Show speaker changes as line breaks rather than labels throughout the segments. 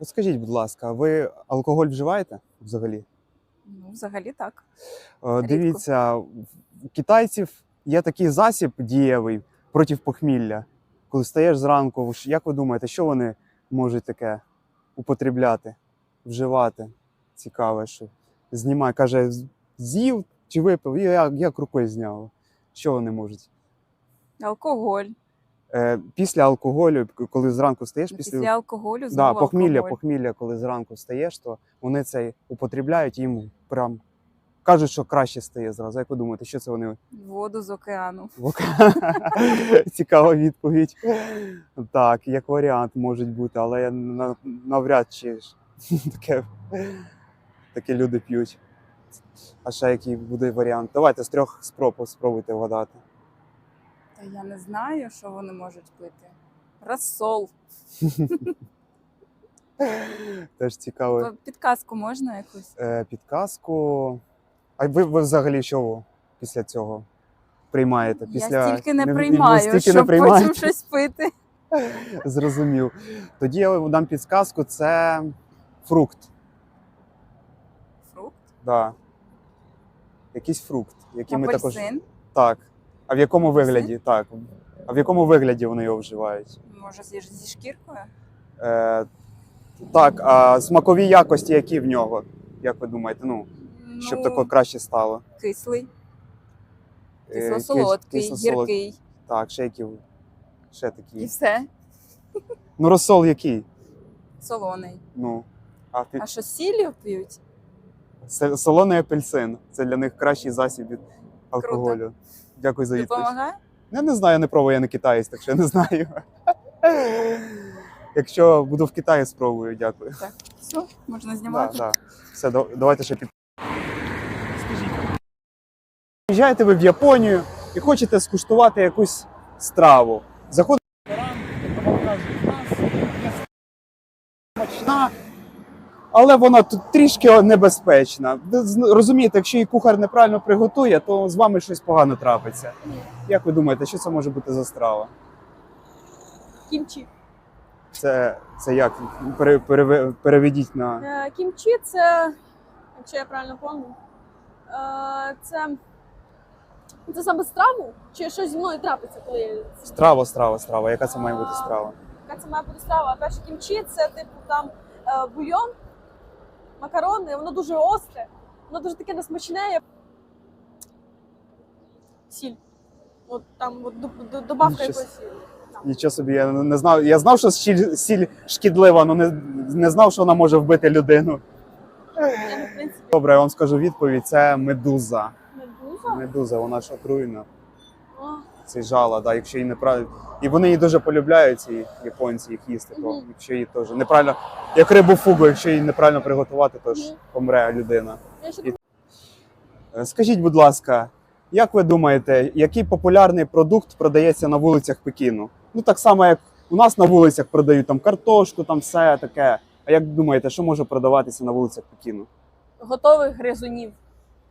От скажіть, будь ласка, ви алкоголь вживаєте взагалі?
Ну, взагалі так.
Е, Дивіться, у китайців є такий засіб дієвий проти похмілля. Коли стаєш зранку, як ви думаєте, що вони можуть таке употребляти, вживати? Цікаве, що знімає, каже, з'їв чи випив, і як, як рукою зняло. Що вони можуть?
Алкоголь.
Е, після алкоголю, коли зранку стаєш,
Після, алкоголю
да, похмілля,
алкоголь.
похмілля, коли зранку встаєш, то вони це употребляють, їм прям кажуть, що краще стає зразу. Як ви думаєте, що це вони
Воду з океану.
Цікава відповідь. Так, як варіант можуть бути, але я навряд чи таке, таке люди п'ють. А ще який буде варіант? Давайте з трьох спроб спробуйте вгадати.
Та я не знаю, що вони можуть пити. Розсол.
Теж цікаво.
Підказку можна якусь?
Е, підказку. А ви, ви взагалі що після цього приймаєте? Після...
Я стільки не приймаю,
стільки
щоб
не
потім щось пити.
Зрозумів. Тоді я вам дам підказку: це фрукт.
Фрукт,
Да. Якийсь фрукт, який ми також. Так. А в якому вигляді? Так. А в якому вигляді вони його вживають?
Може, зі, зі шкіркою?
Е, так, а смакові якості, які в нього? Як ви думаєте? Ну, щоб
ну,
тако краще стало.
кислий,
Е,
кисло-солодкий,
кисло-солод-
гіркий.
Так, ще які. Ще
І все.
Ну, розсол який?
Солоний.
Ну. А під...
А що сіллю п'ють?
Солоний апельсин. Це для них кращий засіб від алкоголю. Дякую за відповідь.
Допомагає?
Я не знаю, я не пробую, я не китаєць, так що я не знаю. Якщо буду в Китаї, спробую, дякую.
Так, все, можна знімати.
да. Все, давайте ще під. Скажіть. Приїжджаєте ви в Японію і хочете скуштувати якусь страву. Заходите в ресторан, вам кажуть, у нас є смачна, але вона тут трішки небезпечна. Розумієте, якщо її кухар неправильно приготує, то з вами щось погано трапиться. Як ви думаєте, що це може бути за страва?
Кімчі.
Це, це як? Пере, переве- переведіть на.
Е, Кімчі це, якщо я правильно пам'ятаю, е, це, це саме страву, чи щось зі мною трапиться, коли я
Страва, страва, страва. Яка це має бути страва?
яка це має бути страва. Перше кімчі це типу там е, бульйон, макарони, воно дуже остре, воно дуже таке несмачне. Сіль. От там от, до- до- добавка якоїсь сілі.
Нічого собі, я не знав. Я знав, що сіль, сіль шкідлива, але не, не знав, що вона може вбити людину.
Ну,
Добре, я вам скажу відповідь: це медуза.
медуза.
Медуза, вона ж отруйна.
А,
Це жала, да, якщо її неправильно. І вони її дуже полюбляють, ці японці їх їсти, то якщо її теж неправильно, як рибу фугу, якщо її неправильно приготувати, то ж помре людина. І- Е, Скажіть, будь ласка, як ви думаєте, який популярний продукт продається на вулицях Пекіну? Ну так само, як у нас на вулицях продають там картошку, там все таке. А як думаєте, що може продаватися на вулицях Пекіну?
готових гризунів.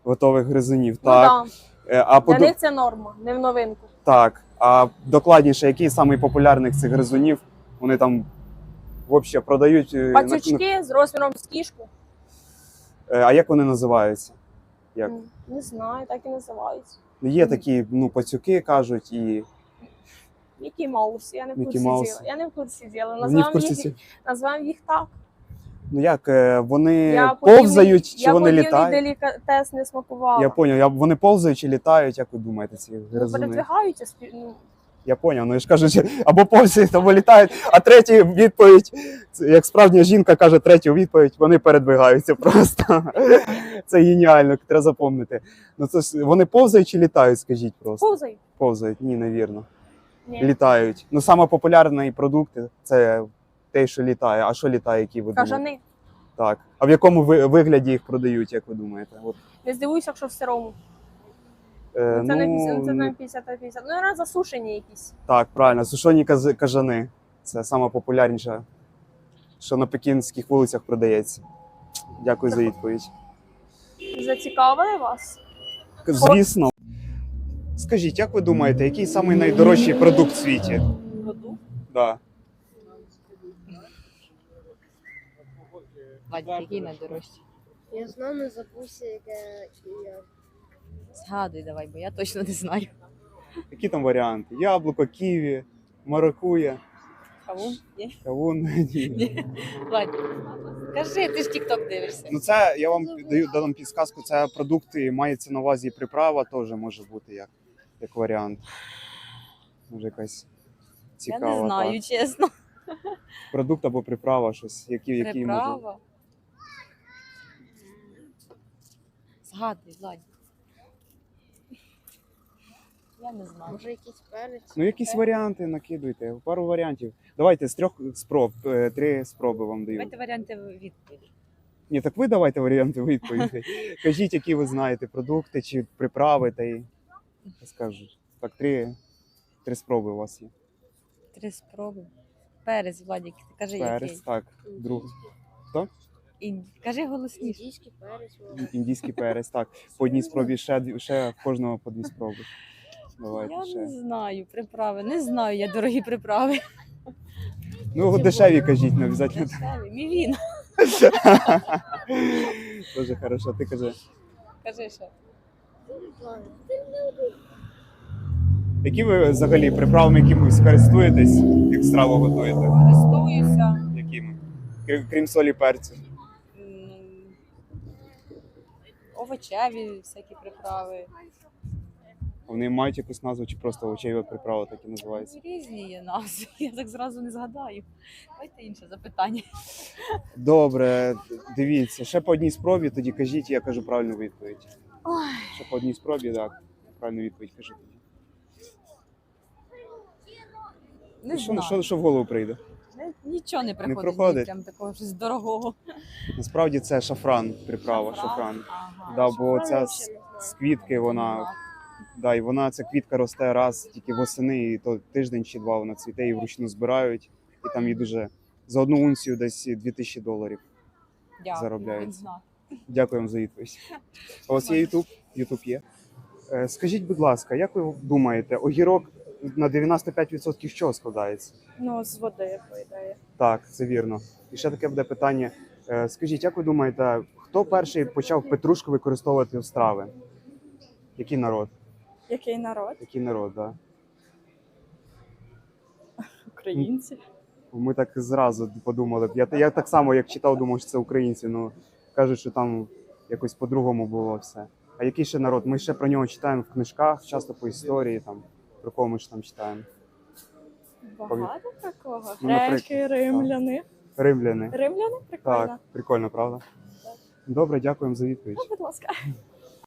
Готових гризунів,
Ну,
так.
да.
Е, А
Для
поду-
них це норма, не в новинку.
Так. А докладніше, який самий популярний цих гризунів? Вони там взагалі продають. е, на-
Пацючки з розміром з кішку.
Е, А як вони називаються? Як?
М, Не знаю, так і називаються.
Ну, Є такі ну, пацюки кажуть, і
Мікі Маус, я не в
Мікі
курсі діла. Я не в курсі діла.
вони в
Називаємо
курсі.
їх,
ці-
називаємо їх так.
Ну як е, вони
Я
повзають чи
я
вони літають?
делікатес не смакувала.
Я поняв, я, вони повзають чи літають, як ви думаєте, ці
Ну,
гризуни?
передвигаються спі- ну,
Я поняв, ну я ж кажу, або повзають, або літають, а третя відповідь, як справжня жінка каже третю відповідь, вони передвигаються просто. Це геніально, треба запомнити. Ну це ж вони повзають чи літають, скажіть просто.
повзають.
Повзають, ні, невірно.
Ні.
Літають. Ну саме популярний продукт це те, що літає. А що літає, які ви думаєте?
Кажани.
Так. А в якому ви- вигляді їх продають, як ви думаєте? От,
Не здивуйся, якщо в сирому.
е,
це не
ну,
50, це не 50 на 50. Ну, наверное, засушені якісь.
Так, правильно, сушені каз- кажани. Це саме популярніше, що на пекінських вулицях продається. Дякую за відповідь.
Зацікавили вас?
Звісно. Скажіть, як ви думаєте, який самий найдорожчий продукт в світі?
Продукт.
Да.
Вадик, який найдорожчий?
Я знаю, не забувся, яке ім'я.
Згадуй давай, бо я точно не знаю.
Які там варіанти? Яблуко, ківі, маракуя,
Кавун? Ні?
кавун. Ні.
Ні. Кажи, ти ж тік-ток дивишся.
Ну це я вам даю дам підсказку. Це продукти, мається на увазі приправа, теж може бути як, як варіант. Може якась
Я
цікава.
не знаю,
так.
чесно.
Продукт або приправа, щось, які, які може.
Приправа. Згадуй, Владик. Я не знаю.
Може якийсь перець?
Ну, якісь варіанти накидуйте, пару варіантів. Давайте з трьох спроб, е, три спроби вам даю.
Давайте варіанти відповіді.
Ні, так ви давайте варіанти відповідей. Кажіть, які ви знаєте продукти чи приправи, та й скажу. Так, три, три спроби у вас є.
Три спроби. Перець, Владик, ти кажи
Перець,
який.
так, друг.
Ін... Кажи голосніше.
Індійський перець.
Індійський перець, так. По одній спробі ще, ще кожного по дві спроби. Давайте
Я
ще.
не знаю приправи. Не знаю я дорогі приправи.
Ну, дешеві кажіть, не обов'язково.
Дешеві. Мівіна.
Дуже хорошо, ти кажи.
Кажи ще.
Які ви взагалі приправами якимось користуєтесь, як страву готуєте?
Користуюся.
Якими? Крім, крім солі перцю.
м, Овочеві всякі приправи.
Вони мають якусь назву чи просто овочеві приправи так і називаються.
Різні є назви. Я так зразу не згадаю. Давайте інше запитання.
Добре, дивіться, ще по одній спробі, тоді кажіть, я кажу правильну відповідь.
Ой.
Ще по одній спробі, так. Правильну відповідь кажу тоді.
Не
що,
знаю.
що, що в голову прийде?
Не- Нічого не приходить.
проходить?
мені Прям такого щось дорогого.
Насправді це шафран, приправа, шафран.
Ага.
Да, бо ця з,
не
квітки вона. Да, і вона ця квітка росте раз тільки восени, і то тиждень чи два вона цвіте і вручну збирають. І там її дуже за одну унцію десь 2000 доларів.
Дякую,
заробляють.
він.
Дякую вам за відповідь. А у вас є Ютуб? Ютуб є. Е, Скажіть, будь ласка, як ви думаєте, огірок на 95% з чого складається?
Ну, з води, по ідеї.
Так, це вірно. І ще таке буде питання. Е, Скажіть, як ви думаєте, хто перший почав петрушку використовувати в страви? Який народ?
Який народ?
Який народ, да?
Українці.
Ми так зразу подумали. Я, я так само, як читав, думав, що це українці. Ну кажуть, що там якось по-другому було все. А який ще народ? Ми ще про нього читаємо в книжках, часто по історії, там про кого ми ж там читаємо.
Багато такого.
Ну, наприклад,
Греки, римляни.
Римляни.
Римляни? Прикольно.
Так, прикольно, правда? Добре, дякуємо за відповідь.
Ну, будь ласка.